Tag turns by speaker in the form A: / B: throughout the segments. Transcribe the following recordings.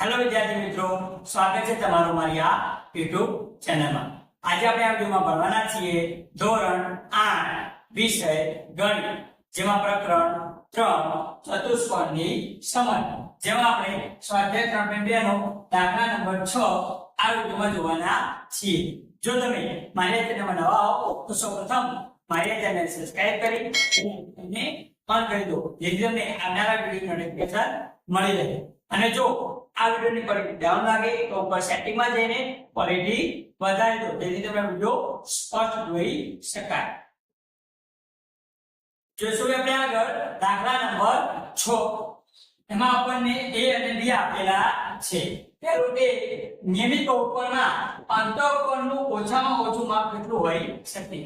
A: Hello વિદ્યાર્થી મિત્રો, સ્વાગત છે તમારું મારી આ યુટ્યુબ ચેનલમાં. આજે આપણે આ વિડીયોમાં ભણવાના છીએ ધોરણ આઠ, વિષય ગણિત, જેમાં પ્રકરણ ત્રણ, ચતુષ્કોણની સમજ. જેમાં આપણે સ્વાધ્યાય ત્રણ point બે નો દાખલા નંબર છ આ વિડીયોમાં જોવાના છીએ. જો તમે મારી ચેનલમાં નવા આવો તો સૌપ્રથમ મારી ચેનલ સબસ્ક્રાઇબ કરી અને ઓન કરી દો જેથી તમને આવનારા વીડિયો નોટિફિકેશન મળી રહે. અને જો આ વિડીયોની ક્વોલિટી ડાઉન લાગે તો ઉપર સેટિંગમાં જઈને ક્વોલિટી વધારી દો. જેથી તમને વીડિયો સ્પષ્ટ જોઈ શકાય. જોઈશું આપણે આગળ દાખલા નંબર 6 એમાં આપણને એ અને બી આપેલા છે. પેલું એ નિયમિત બહુકોણમાં અંતઃકોણનું ઓછામાં ઓછું માપ કેટલું હોય શકે?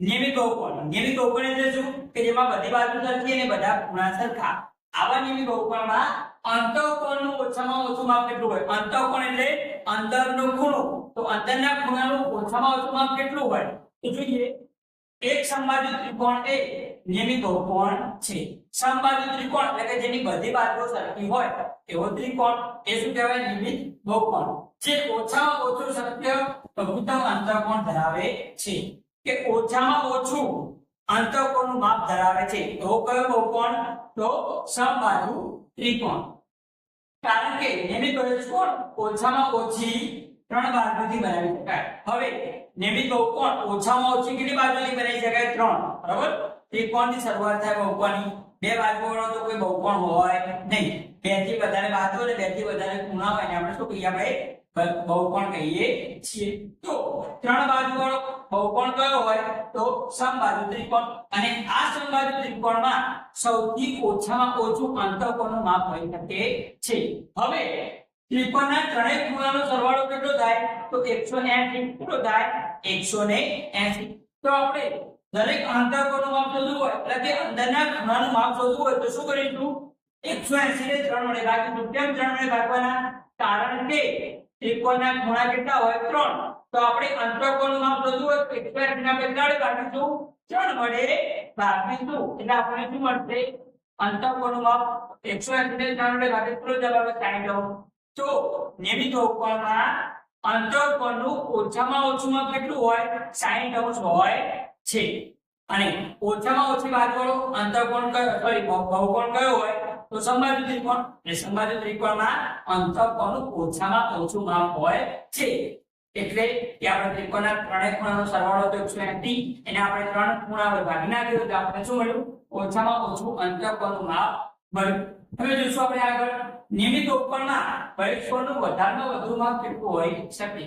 A: નિયમિત બહુકોણ નિયમિત બહુકોણ એટલે શું? કે જેમાં બધી બાજુ સરખી અને બધા ખૂણા સરખા. આવા નિયમિત બહુકોણમાં અંતઃકોણનું ઓછામાં ઓછું માપ કેટલું હોય? અંતઃકોણ એટલે અંદરનો ખૂણો. તો અંદરના ખૂણાનું ઓછામાં ઓછું માપ કેટલું હોય? તો જોઈએ, એક સમબાજુ ત્રિકોણ એ નિયમિત કોણ છે? સમબાજુ ત્રિકોણ એટલે કે જેની બધી બાજુઓ સરખી હોય, એવો ત્રિકોણ. એ શું કહેવાય? નિયમિત બહુકોણ. જે ઓછામાં ઓછું શક્ય લઘુત્તમ અંતઃકોણ ધરાવે છે. કે ઓછામાં ઓછું અંતઃકોણનું માપ ધરાવે છે. તો કયો બહુકોણ? તો સમબાજુ ત્રિકોણ. કારણ કે નિયમિત બહુકોણ ઓછામાં ઓછી ત્રણ બાજુથી બનાવી શકાય. હવે નિયમિત બહુકોણ ઓછામાં ઓછી કેટલી બાજુથી બનાવી શકાય? ત્રણ. બરાબર? ત્રિકોણની શરૂઆત થાય બહુકોણની બે બાજુ વાળો તો કોઈ બહુકોણ હોય નહીં. બેથી વધારે બાજુ અને બેથી વધારે ખૂણા હોય ને આપણે શું કહીએ? આપણે બહુકોણ કહીએ છીએ. તો ત્રણ બાજુ વાળો બહુકોણ કયો હોય તો સમબાજુ ત્રિકોણ. અને આ સમબાજુ ત્રિકોણમાં સૌથી ઓછામાં ઓછું અંતઃકોણનું માપ હોઈ શકે છે. હવે ત્રિકોણના ત્રણેય ખૂણાનો સરવાળો કેટલો થાય? તો 180 કેટલો થાય? 180 તો આપણે દરેક અંતઃકોણનું માપ શોધવું હોય, એટલે કે અંદરના ખૂણાનું માપ શોધવું હોય તો શું કરીશું? 180 ને 3 વડે ભાગીશું. કેમ 3 વડે ભાગવાના? કારણ કે ત્રિકોણના ખૂણા કેટલા હોય? 3 તો આપણે અંતઃકોણનું માપ શોધવું હોય તો 180 ને આપણે કેટલા વડે ભાગીશું 3 વડે ભાગીશું એટલે આપણને શું મળશે? અંતઃકોણનું માપ 180 ને 3 વડે ભાગે કેટલો જવાબ આવે 60 તો નિયમિત બહુકોણમાં અંતઃકોણનું ઓછામાં ઓછું માપ કેટલું હોય? 60 અંશ હોય છે. અને ઓછામાં ઓછી વાત કરો અંતઃકોણ કયો? સોરી બહુકોણ કયો હોય? તો સમબાજુ ત્રિકોણ. એટલે સમબાજુ ત્રિકોણમાં અંતઃકોણનું ઓછામાં ઓછું માપ હોય છે. એટલે કે આપણે ત્રિકોણના ત્રણેય ખૂણાનો સરવાળો હતો 180 એને આપણે ત્રણ ખૂણા વડે ભાગી નાખ્યો તો આપણે શું મળ્યું? ઓછામાં ઓછું અંતઃકોણનું માપ મળ્યું. હવે જોઈશું આપણે આગળ. નિયમિત ઉપકરણમાં બહિષ્કોણનું વધારેમાં વધુ માપ કેટલું હોઈ શકે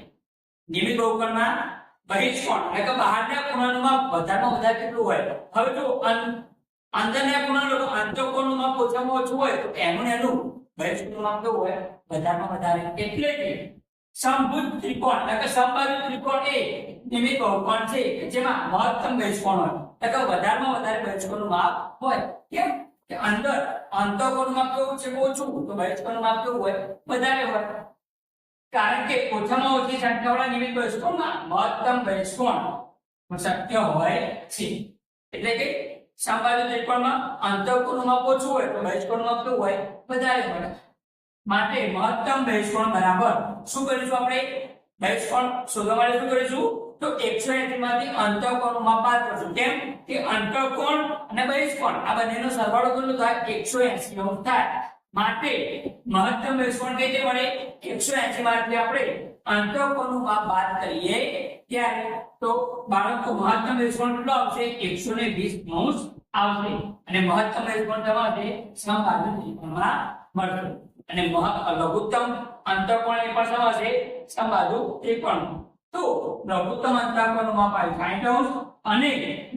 A: નિયમિત ઉપકરણમાં બહિષ્કોણ, એટલે કે બહારના ખૂણાનું માપ વધારેમાં વધારે કેટલું હોય? હવે જો અંદરના ખૂણાનું અંતઃકોણનું માપ ઓછામાં ઓછું હોય તો એનું એનું બહિષ્કોણનું માપ કેવું હોય? વધારેમાં વધારે. એટલે કે સમભુજ ત્રિકોણ એટલે કે સમબાજુ ત્રિકોણ એ નિયમિત બહુકોણ છે? જેમાં મહત્તમ બહિષ્કોણ હોય? એટલે કે વધારેમાં વધારે બહિષ્કોણનું માપ હોય. કેમ? કે અંદર અંતઃકોણનું માપ કેવું છે? ઓછું. તો બહિષ્કોણનું માપ કેવું હોય? વધારે હોય. કારણ કે ઓછામાં ઓછી સંખ્યાવાળા નિયમિત બહિષ્કોણમાં મહત્તમ બહિષ્કોણ શક્ય હોય છે. એટલે કે સમબાજુ ત્રિકોણમાં અંતઃકોણનું માપ ઓછું હોય, તો બહિષ્કોણનું માપ કેવું હોય? વધારે હોય. માટે મહત્તમ બહિષ્કોણ બરાબર. શું કરીશું આપણે? બહિષ્કોણ શોધવા માટે શું કરીશું તો 180 માંથી અંતઃકોણનું માપ બાદ કરશું કેમ? કે અંતઃકોણ અને બહિષ્કોણ આ બંનેનો સરવાળો કેટલો થાય? 180 નો થાય. માટે મહત્તમ બહિષ્કોણ કઈ રીતે મળે 180 માંથી આપણે અંતઃકોણનું માપ બાદ કરીએ ત્યારે તો બાળકો મહત્તમ બહિષ્કોણ કેટલો આવશે? 120 અંશ આવશે. અને મહત્તમ બહિષ્કોણ તમારે સમબાજુ ત્રિકોણમાં મળશે. અને લઘુત્તમ અંતઃકોણ એ પણ સમાશે સમબાજુ ત્રિકોણ તો લઘુત્તમ અંતઃકોણનું માપ આવ્યું 60 અંશ અને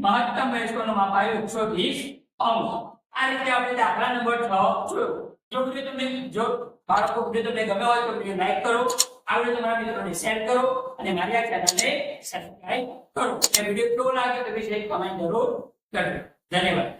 A: મહત્તમ બહિષ્કોણનું માપ આવ્યું 120 અંશ. આ રીતે આપણે દાખલા નંબર 6 જોયો. જો વીડિયો તમને જો બાળકો વીડિયો તમને ગમ્યો હોય તો વીડિયો લાઈક કરો. આ વીડિયો તમારા મિત્રોને શેર કરો અને મારી આ ચેનલને સબસ્ક્રાઇબ કરો. એ વીડિયો કેવો લાગે તો વિશે કમેન્ટ જરૂર કરજો. ધન્યવાદ.